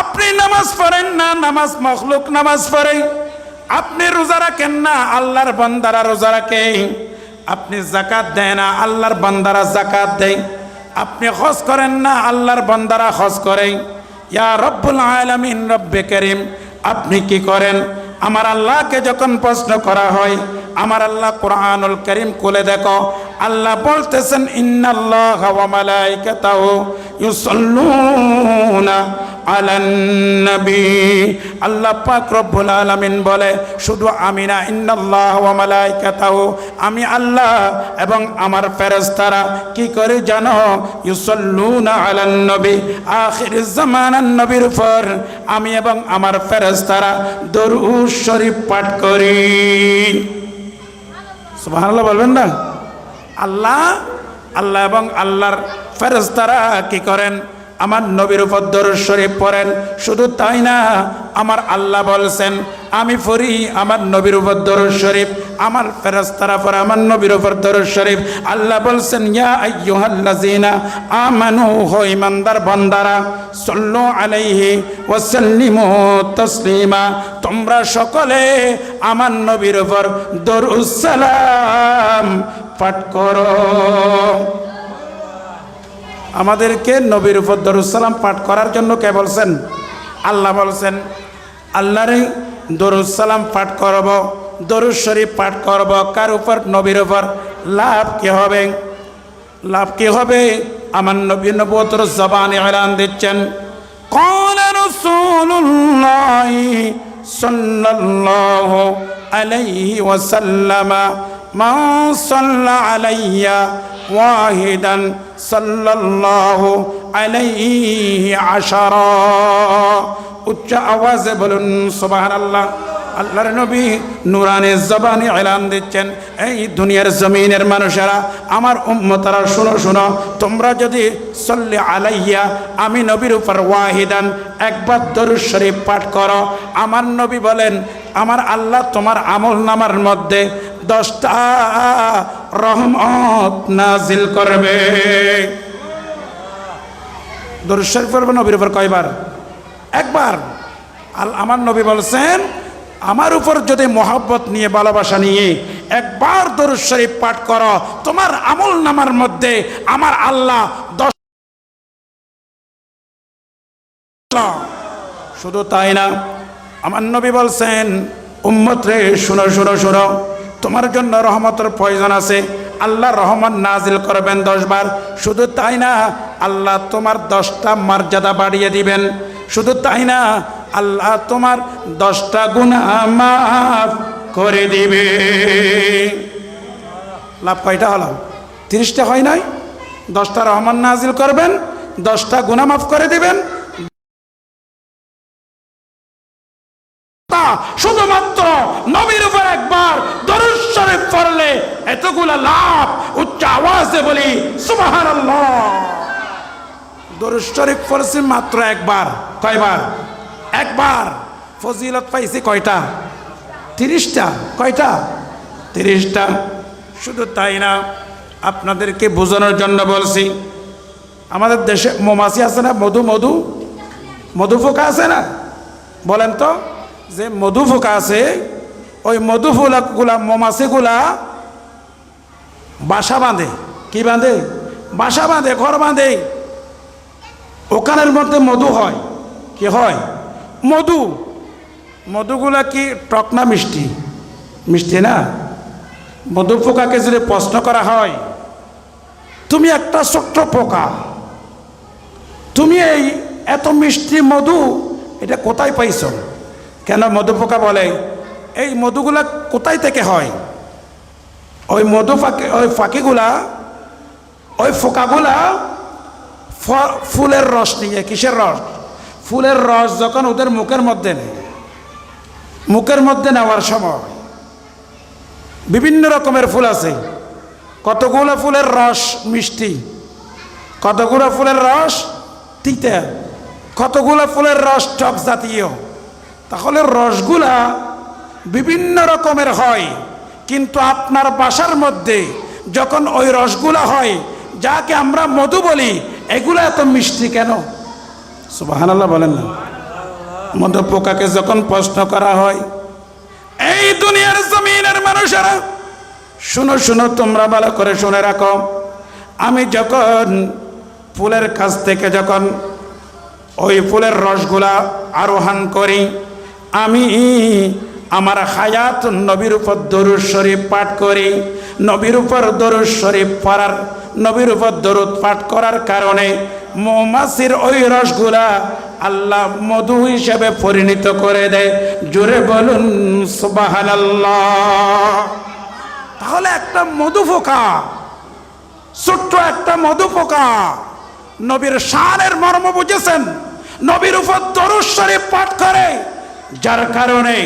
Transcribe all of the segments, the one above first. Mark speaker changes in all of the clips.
Speaker 1: আপনি নামাজ পড়েন না, নামাজ মখলুক নামাজ পড়ে। আপনি রোজা রাখেন না, আল্লাহর বান্দারা রোজা রাখে। আপনি জাকাত দেয় না, আল্লাহর বান্দারা জাকাত দেয়। আপনি হজ করেন না, আল্লাহর বান্দারা হজ করে। ইয়া রব্বুল আলামিন, রব্বে করিম, আপনি কি করেন? আমার আল্লাহকে যখন প্রশ্ন করা হয়, আমার আল্লাহ কোরআনুল করিম খুলে দেখো। আল্লাহ বলতেছেন, ইন্নাল্লাহ ওয়া মালাইকাতাহু ইউসাল্লুনা আল্লাহ পাক বলে, শুধু আমি না আমি আল্লাহ এবং আমার ফেরেশতারা, কি করে জানো? উপর আমি এবং আমার শরীফ পাঠ করি। বলবেন না? আল্লাহ আল্লাহ এবং আল্লাহর ফেরেশতারা কি করেন? আমার নবীর উপর দরুদ শরীফ পড়েন। শুধু তাই না, আমার আল্লাহ বলছেন, আমি পড়ি আমার নবীর উপর দরুদ শরীফ, আমার ফেরেশতারা পড়ে আমার নবীর উপর দরুদ শরীফ। আল্লাহ বলছেন, ইয়া আইয়ুহাল্লাযিনা আমানু, হো ইমানদার বান্দারা, সাল্লু আলাইহি ওয়া সাল্লিমু তাসলিমা, তোমরা সকলে আমার নবীর উপর দরুদ সালাম পাঠ করো। আমাদেরকে নবীর উপর দরুসালাম পাঠ করার জন্য কে বলছেন আল্লাহ বলছেন আল্লাহরে দরুসালাম পাঠ করব দরুদ শরীফ পাঠ করব কার উপর নবীর উপর লাভ কি হবে লাভ কি হবে আমার নবী নবতর জবানে এলান দিচ্ছেন قال رسول الله صلى الله عليه وسلم من صلى علي واحدا صلى الله عليه عشرا উচ্চ আওয়াজে বলুন সুবহানাল্লাহ আল্লাহর নবী নুরানের জবানে এলান দিচ্ছেন, এই দুনিয়ার জমিনের মানুষেরা, আমার উম্মতারা, শুনো শুনো, তোমরা যদি সল্লে আলাইয়া, আমি নবীর উপর ওয়াহিদান, একবার দরুদ শরীফ পাঠ করো। আমার নবী বলেন, আমার আল্লাহ তোমার আমল নামার মধ্যে দশটা রহমত নাজিল করবে। দরুদ শরীফ পড়বে নবীর উপর কয়বার? একবার। আমার নবী বলছেন আমার উপর যদি মহব্বত নিয়ে, ভালোবাসা নিয়ে একবার দরুদ শরীফ পাঠ করো, তোমার আমল নামার মধ্যে আমার আল্লাহ দশ শুধু তাই না, আমার নবী বলছেন উম্মত রে শুনো শুনো শুনো, তোমার জন্য রহমতের প্রয়োজন আছে, আল্লাহ রহমান নাজিল করবেন দশবার শুধু তাই না, আল্লাহ তোমার দশটা মর্যাদা বাড়িয়ে দিবেন, শুধু তাই না আল্লাহ তোমার দশটা গুণা মাফ করে দিবে। লাভ কয়টা হলো? তিরিশটা হয় নাই? দশটা রহমান নাজিল করবেন, দশটা গুণা মাফ করে দিবেন। শুধুমাত্র নবীর উপর একবার দরুদ শরীফ পড়লে এতগুলা লাভ, উচ্চ আওয়াজে বলি, সুবহানাল্লাহ। দরুদ শরীফ পড়ছি মাত্র একবার, কয়বার? একবার ফজিলত পাইছি কয়টা? তিরিশটা। কয়টা? তিরিশটা। শুধু তাই না, আপনাদেরকে বোঝানোর জন্য বলছি, আমাদের দেশে মৌমাছি আছে না? মধু মধু? মধু ফোকা আছে না? বলেন তো, যে মধু ফোকা আছে, ওই মধু ফুলাগুলা মৌমাছিগুলা বাসা বাঁধে। কি বাঁধে? বাসা বাঁধে, ঘর বাঁধে। ওখানের মধ্যে মধু হয়। কি হয়? মধু। মধুগুলা কি টক না মিষ্টি? মিষ্টি না? মধু পোকাকে যদি প্রশ্ন করা হয়, তুমি একটা ছোট্ট পোকা, তুমি এই এত মিষ্টি মধু, এটা কোথায় পাইছ? কেন মধু পোকা বলে, এই মধুগুলা কোথায় থেকে হয়? ওই মধু ফাঁকি, ওই ফাঁকিগুলা, ওই ফোকাগুলা ফুলের রস নিয়ে, কিসের রস? ফুলের রস যখন ওদের মুখের মধ্যে নেই, মুখের মধ্যে নেওয়ার সময় বিভিন্ন রকমের ফুল আছে। কতগুলো ফুলের রস মিষ্টি, কতগুলো ফুলের রস তিতা কতগুলো ফুলের রস টক জাতীয়, তাহলে রসগুলা বিভিন্ন রকমের হয়, কিন্তু আপনার বাসার মধ্যে যখন ওই রসগুলা হয়, যাকে আমরা মধু বলি, এগুলো এত মিষ্টি কেন? সুবাহানাল্লাহ বলেন না। মধু পোকাকে যখন প্রশ্ন করা হয়, এই দুনিয়ার জমিনের মানুষেরা, শুনো শুনো, তোমরা ভালো করে শুনে রাখো। আমি যখন ফুলের কাছ থেকে যখন ওই ফুলের রসগুলা আরোহণ করি, আমি আমার হায়াত নবীর উপর দরুদ শরীফ পাঠ করি। নবীর উপর দরুদ শরীফ পড়ার নবীর উপর দরুদ পাঠ করার কারণে মৌমাছির ওই রসগুলা আল্লাহ মধু হিসেবে পরিণত করে দেয়। জোরে বলুন সুবাহান তাহলে একটা মধু পোকা ছোট্ট একটা মধু পোকা নবীর সারের মর্ম বুঝেছেন? নবীর উপর শরীফ পাঠ করে, যার কারণে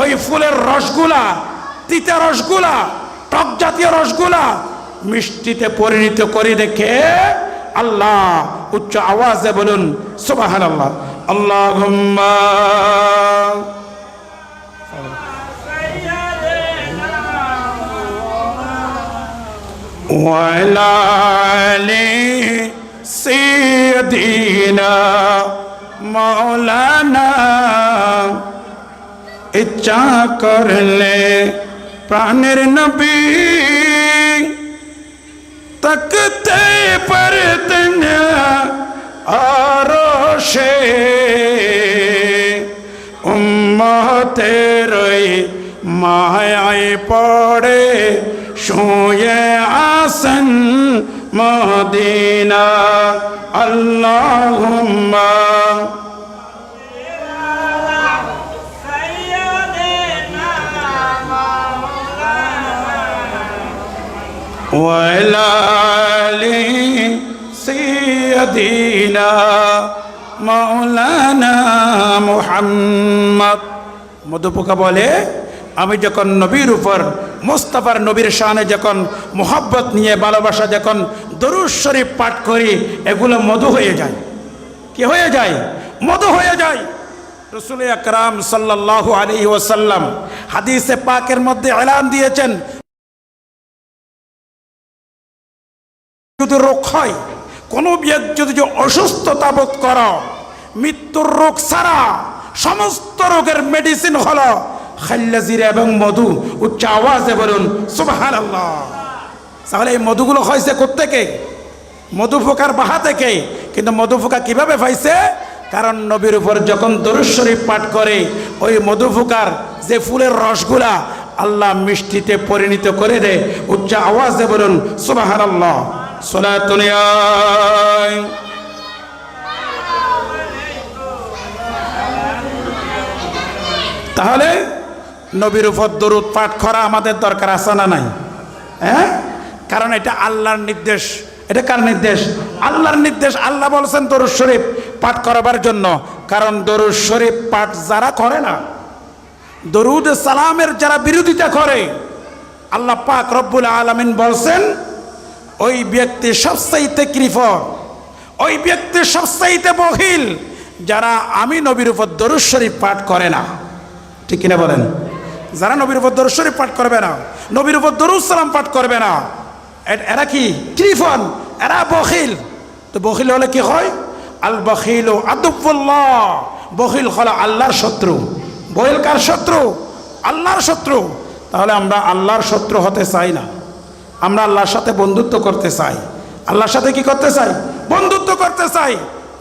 Speaker 1: ওই ফুলের রসগুলা, তিতা রসগুলা, টক জাতীয় রসগুলা মিষ্টিতে পরিণত করে রেখে আল্লাহ উচ্চ আওয়াজে বলুন সুবাহান আল্লাহ আল্লাহ মৌলানা ইচ্ছা করলে প্রাণের নবী তকতে পরতন আরও সে উম্মতের ওই মায়ায় পড়ে শুয়ে আসন মদিনা আল্লাহুম্মা وعلى آل سيدنا মৌলানা মুহাম্মদ মধুপোকা বলে আমি যখন নবীর উপর মোস্তফার নবীর শানে যখন মোহাব্বত নিয়ে ভালোবাসা যখন দরুদ শরীফ পাঠ করি এগুলো মধু হয়ে যায় কি হয়ে যায় মধু হয়ে যায় রসুল আকরাম সাল্লাল্লাহু আলাইহি ওয়াসাল্লাম হাদিসে পাকের মধ্যে এলান দিয়েছেন যদি রোগ হয়, কোনো ব্যক্তি যদি অসুস্থতা বোধ কর, মৃত্যুর রোগ ছাড়া সমস্ত রোগের মেডিসিন হল খাল্লাজিরা এবং মধু। উচ্চ আওয়াজে বলুন সুবাহান আল্লাহ তাহলে এই মধুগুলো হয়েছে কোত্থেকে? মধু ফোকার বাহা থেকে। কিন্তু মধু ফোকা কীভাবে পাইছে কারণ নবীর উপর যখন দরুদ শরীফ পাঠ করে, ওই মধু ফোকার যে ফুলের রসগুলা আল্লাহ মিষ্টিতে পরিণত করে দেয়। উচ্চ আওয়াজে বলুন সুবাহান আল্লাহ তাহলে নবীর উপর দরুদ পাঠ করা আমাদের দরকার আছে না নাই? হ্যাঁ? কারণ এটা আল্লাহর নির্দেশ। এটা কার নির্দেশ? আল্লাহর নির্দেশ, আল্লাহ বলছেন দরুদ শরীফ পাঠ করাবার জন্য। কারণ দরুদ শরীফ পাঠ যারা করে না, দরুদ সালামের যারা বিরোধিতা করে, আল্লাহ পাক রব্বুল আলমিন বলছেন ওই ব্যক্তি সবসাইতে কৃপ ওই ব্যক্তি সবসাইতে বহিল, যারা আমি নবীর উপর দরুদ পাঠ করে না। ঠিক কিনা বলেন? যারা নবীর উপর দরুদ পাঠ করবে না, নবীর উপর দরুদ সালাম পাঠ করবে না। এরা কি? কৃফন এরা বখিল তো বখিল হলে কি হয়? আল বখিল আদুবুল্লাহ। বখিল হলো আল্লাহর শত্রু। বহিল কার শত্রু? আল্লাহর শত্রু। তাহলে আমরা আল্লাহর শত্রু হতে চাই না। আমরা আল্লাহর সাথে বন্ধুত্ব করতে চাই। আল্লাহর সাথে কি করতে চাই? বন্ধুত্ব করতে চাই।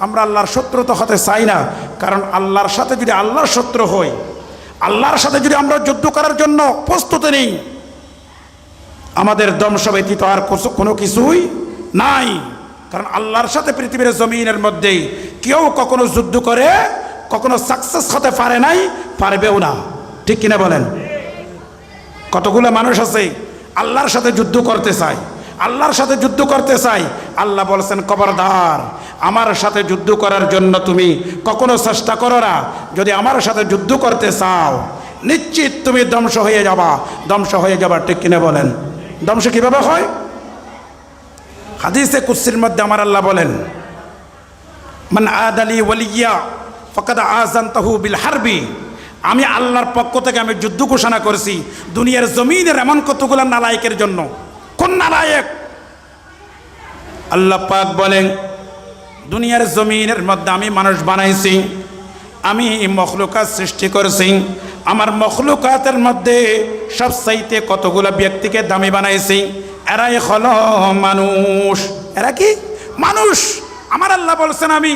Speaker 1: আমরা আল্লাহর শত্রু তো হতে চাই না, কারণ আল্লাহর সাথে যদি আল্লাহর শত্রু হই, আল্লাহর সাথে যদি আমরা যুদ্ধ করার জন্য প্রস্তুত নেই, আমাদের ধ্বংস ব্যতীত আর কোনো কিছুই নাই। কারণ আল্লাহর সাথে পৃথিবীর জমিনের মধ্যে কেউ কখনো যুদ্ধ করে, কখনো সাকসেস হতে পারে নাই, পারবেও না। ঠিক কিনা বলেন? কতগুলো মানুষ আছে আল্লাহর সাথে যুদ্ধ করতে চায়। আল্লাহর সাথে যুদ্ধ করতে চাই আল্লাহ বলছেন কবরদার আমার সাথে যুদ্ধ করার জন্য তুমি কখনো চেষ্টা করো না। যদি আমার সাথে যুদ্ধ করতে চাও, নিশ্চিত তুমি ধ্বংস হয়ে যাবা। ধ্বংস হয়ে যাবার ঠিক কিনা বলেন। ধ্বংস কীভাবে হয়? হাদিসে কুৎসির মধ্যে আমার আল্লাহ বলেন, মান আদালি ওয়ালিয়া, ফকাদ আজান তাহু বিল হারবি। আমি আল্লাহর পক্ষ থেকে আমি যুদ্ধ ঘোষণা করেছি, দুনিয়ার জমিনের এমন কতগুলো নালায়কের জন্য। কোন নালায়ক? আল্লাহ পাক বলেন, দুনিয়ার জমিনের মধ্যে আমি মানুষ বানাইছি, আমি মখলুকাত সৃষ্টি করেছি, আমার মখলুকাতের মধ্যে সবচাইতে কতগুলো ব্যক্তিকে দামি বানাইছি, এরাই হল মানুষ। এরা কি? মানুষ। আমার আল্লাহ বলছেন আমি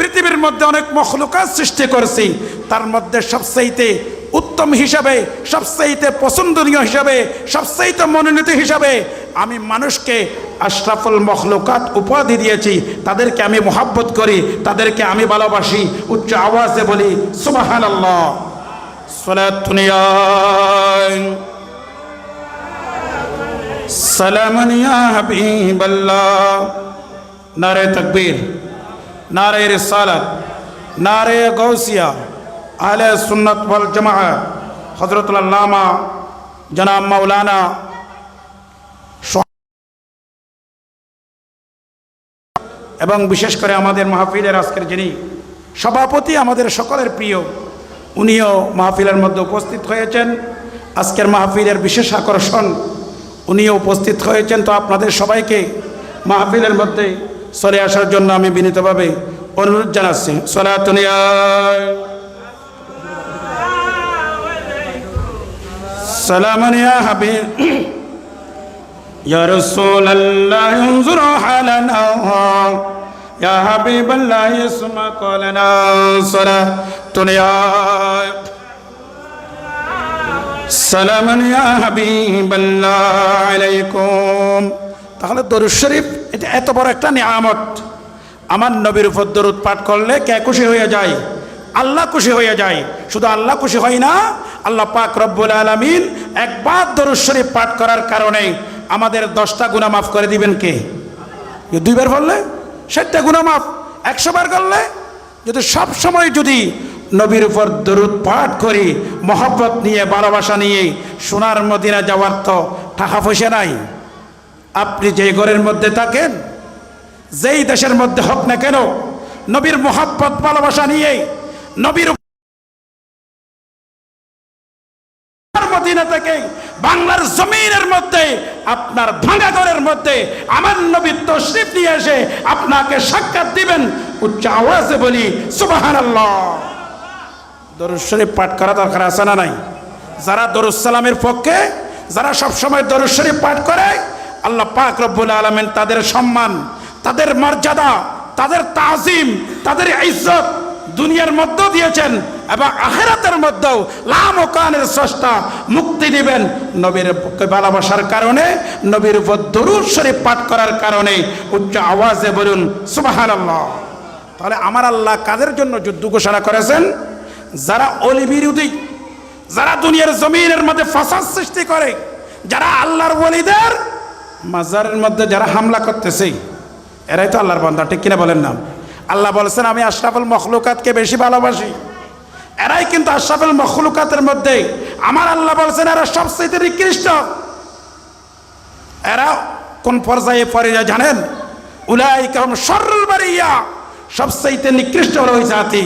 Speaker 1: পৃথিবীর মধ্যে অনেক মখলুকাত সৃষ্টি করেছি। তার মধ্যে সবচাইতে উত্তম হিসাবে, সবচাইতে পছন্দনীয় হিসাবে, সবচাইতে মনোনীত হিসাবে আমি মানুষকে আশরাফুল মখলুকাত উপাধি দিয়েছি। তাদেরকে আমি মোহাব্বত করি, তাদেরকে আমি ভালোবাসি, উচ্চ আওয়াজে বলি সুবাহান আল্লাহ সালামনিয়া হাবিবাল্লাহ। নারে তকবীর। নারে রিসালাত নারে গৌসিয়া আহলে সুন্নত ওয়াল জামাআত হযরতুল আল্লামা জনাব মাওলানা এবং বিশেষ করে আমাদের মাহফিলের আজকের যিনি সভাপতি, আমাদের সকলের প্রিয়, উনিও মাহফিলের মধ্যে উপস্থিত হয়েছেন। আজকের মাহফিলের বিশেষ আকর্ষণ, উনিও উপস্থিত হয়েছেন। তো আপনাদের সবাইকে মাহফিলের মধ্যে চলে আসার জন্য আমি বিনীতভাবে অনুরোধ জানাচ্ছি সলাতুনিয়া سلاما يا حبيب يا رسول الله انظر حالنا يا حبيب الله اسمع قولنا صلاة يا سلاما يا حبيب الله عليكم তাহলে দরুদ শরীফ, এটা এত বড় একটা নিয়ামত। আমার নবীর উপর দরুদ পাঠ করলে কে খুশি হয়ে যায়? আল্লাহ খুশি হয়ে যায়। শুধু আল্লাহ খুশি হয় না, আল্লাহ পাক রব্বুল আলমিন একবার দরুদ শরীফ পাঠ করার কারণে আমাদের দশটা গুণা মাফ করে দিবেন কে? দুইবার বললে? ষাটটা গুণা মাফ। একশো বার করলে? যদি সব সময় যদি নবীর উপর দরুদ পাঠ করি, মহব্বত নিয়ে, ভালোবাসা নিয়ে, সোনার মদিনা যাওয়ার তো টাকা পয়সা নাই। আপনি যেই ঘরের মধ্যে থাকেন, যেই দেশের মধ্যে হোক না কেন, নবীর মোহাব্বত, ভালোবাসা নিয়ে নবীর মদিনা থেকে বাংলার জমিনের মধ্যে, আপনার ভাঙা ঘরের মধ্যে আমার নবী তশরিফ নিয়ে এসে আপনাকে সাক্ষাৎ দিবেন উচ্চ আওয়াজে বলি সুবাহান দরুদ শরীফ পাঠ করা দরকার আছে না নাই? যারা দরুদ পক্ষে, যারা সবসময় দরুদ শরীফ পাঠ করে আল্লাহ পাক রব্বুল আলমেন তাদের সম্মান, তাদের মর্যাদা, তাদের তাজিম, তাদের ইজ্জত দুনিয়ার মধ্যেও দিয়েছেন এবং আখেরাতের মধ্যেও লাম ও কানের স্রষ্টা মুক্তি দিবেন নবীর ভালোবাসার কারণে, নবীর উপর দরুদ শরীফ পাঠ করার কারণে। উচ্চ আওয়াজে বলুন সুবাহান আল্লাহ তাহলে আমার আল্লাহ কাদের জন্য যুদ্ধ ঘোষণা করেছেন? যারা অলি বিরোধী, যারা দুনিয়ার জমিনের মধ্যে ফাসাদ সৃষ্টি করে, যারা আল্লাহর ওলিদের মাজারের মধ্যে যারা হামলা করতেছে, এরাই তো আল্লাহর বান্দা, ঠিক কিনা বলেন না? আল্লাহ বলেছেন, আমি আশরাফুল মখলুকাতকে বেশি ভালোবাসি। এরাই কিন্তু আশরাফুল মখলুকাতের মধ্যে। আমার আল্লাহ বলছেন, এরা সবচেয়ে নিকৃষ্ট। এরা কোন পর্যায়ে যায় জানেন? উলাই কেমন সরল বাড়িয়া সবচাইতে নিকৃষ্ট হলো ওই জাতি।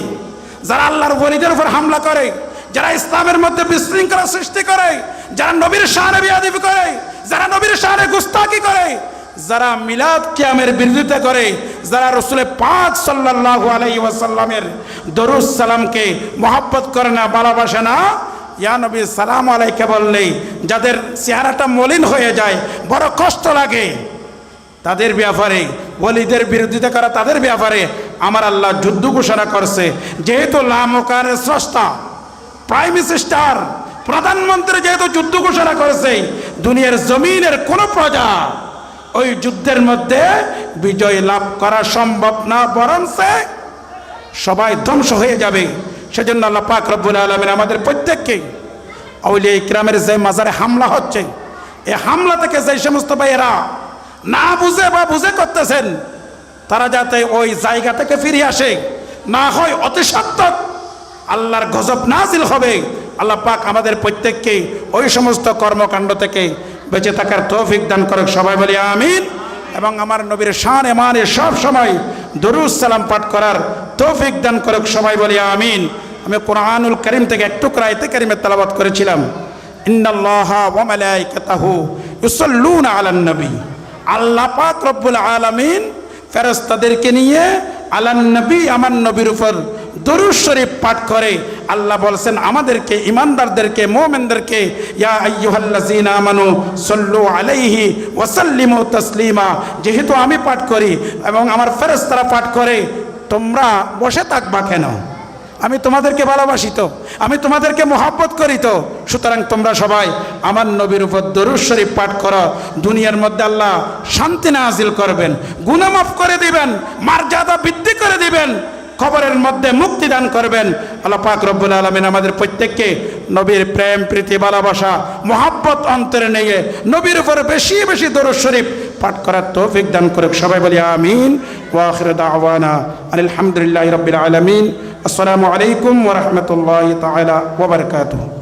Speaker 1: যারা আল্লাহর বলিদের উপর হামলা করে যারা ইসলামের মধ্যে বিশৃঙ্খলা সৃষ্টি করে, যারা নবীর শাহানে বিয়াদিবি করে, যারা নবীর শাহানে গুস্তাকি করে, যারা মিলাদ কিয়ামের বিরোধিতা করে, যারা রসুলের পাঁচ সাল্লাল্লাহু আলাইহি ওয়াসাল্লামের দরুদ সালামকে মহাব্বত করে না, ভালোবাসে না, ইয়া নবী সালাম আলাইকে বললেই যাদের চেহারাটা মলিন হয়ে যায়, বড় কষ্ট লাগে, তাদের ব্যাপারে, ওলিদের বিরোধিতা করা তাদের ব্যাপারে আমার আল্লাহ যুদ্ধ ঘোষণা করছে, যেহেতু লামকারের স্রষ্টা প্রাইম মিনিস্টার প্রধানমন্ত্রী যেহেতু যুদ্ধ ঘোষণা করেছে, দুনিয়ার জমিনের কোন প্রজা ওই যুদ্ধের মধ্যে বিজয় লাভ করা সম্ভব না বরং সবাই ধ্বংস হয়ে যাবে। সেজন্য আল্লাহ পাক রব্বুল আলমিন আমাদের প্রত্যেককে আউলিয়া ইকরামের যে মাজারে হামলা হচ্ছে, এই হামলা থেকে যে সমস্ত ভাইয়েরা না বুঝে বা বুঝে করতেছেন, তারা যাতে ওই জায়গা থেকে ফিরে আসে, না হয় অতি সত্তর আল্লাহর গজব নাজিল হবে। আল্লাহ পাক আমাদের প্রত্যেককে ওই সমস্ত কর্মকাণ্ড থেকে বেঁচে থাকার তৌফিক দান করুক। সবাই বলি আমিন। এবং আমার নবীর শান এমানে সব সময় দরুদ সালাম পাঠ করার তৌফিক দান করুক। সবাই বলি আমিন। আমি কোরআনুল করিম থেকে একটু ক্রাইতে করিমে তালাবাত করেছিলাম। ইন্নাল্লাহ ওয়া মালাইকাতাহু ইউসাল্লুনা আলান নবী। আল্লাহ পাক রব্বুল আলামিন ফেরেশতাদেরকে নিয়ে আলান নবী, আমার নবীর উপর দরুদ শরীফ পাঠ করে, আল্লাহ বলছেন, আমাদেরকে, ইমানদারদেরকে, মোমেনদেরকে, ইয়া আইয়ুহাল্লাযীনা আমানু সাল্লু আলাইহি ওয়া সাল্লিমু তাসলিমা, যেহেতু আমি পাঠ করি এবং আমার ফেরেশতারা পাঠ করে, তোমরা বসে থাকবা কেন? আমি তোমাদেরকে ভালোবাসি তো, আমি তোমাদেরকে মহাব্বত করি তো, সুতরাং তোমরা সবাই আমার নবীর উপর দরুদ শরীফ পাঠ করো, দুনিয়ার মধ্যে আল্লাহ শান্তি নাজিল করবেন গুনামাফ করে দিবেন, মর্যাদা বৃদ্ধি করে দিবেন খবরের মধ্যে মুক্তি দান করবেন। আল্লাহ পাক রব্বুল আলমিন আমাদের প্রত্যেককে নবীর প্রেম, প্রীতি, ভালোবাসা, মহাব্বত অন্তরে নিয়ে নবীর উপর বেশি বেশি দরুদ শরীফ পাঠ করার তৌফিক দান করুক। সবাই বলি আমিন। ওয়াখির দাওয়ানা আলহামদুলিল্লাহ রবিল আলমিন। আসসালামু আলাইকুম ওরহমতুল্লাহ তালা ওবরকাতুহ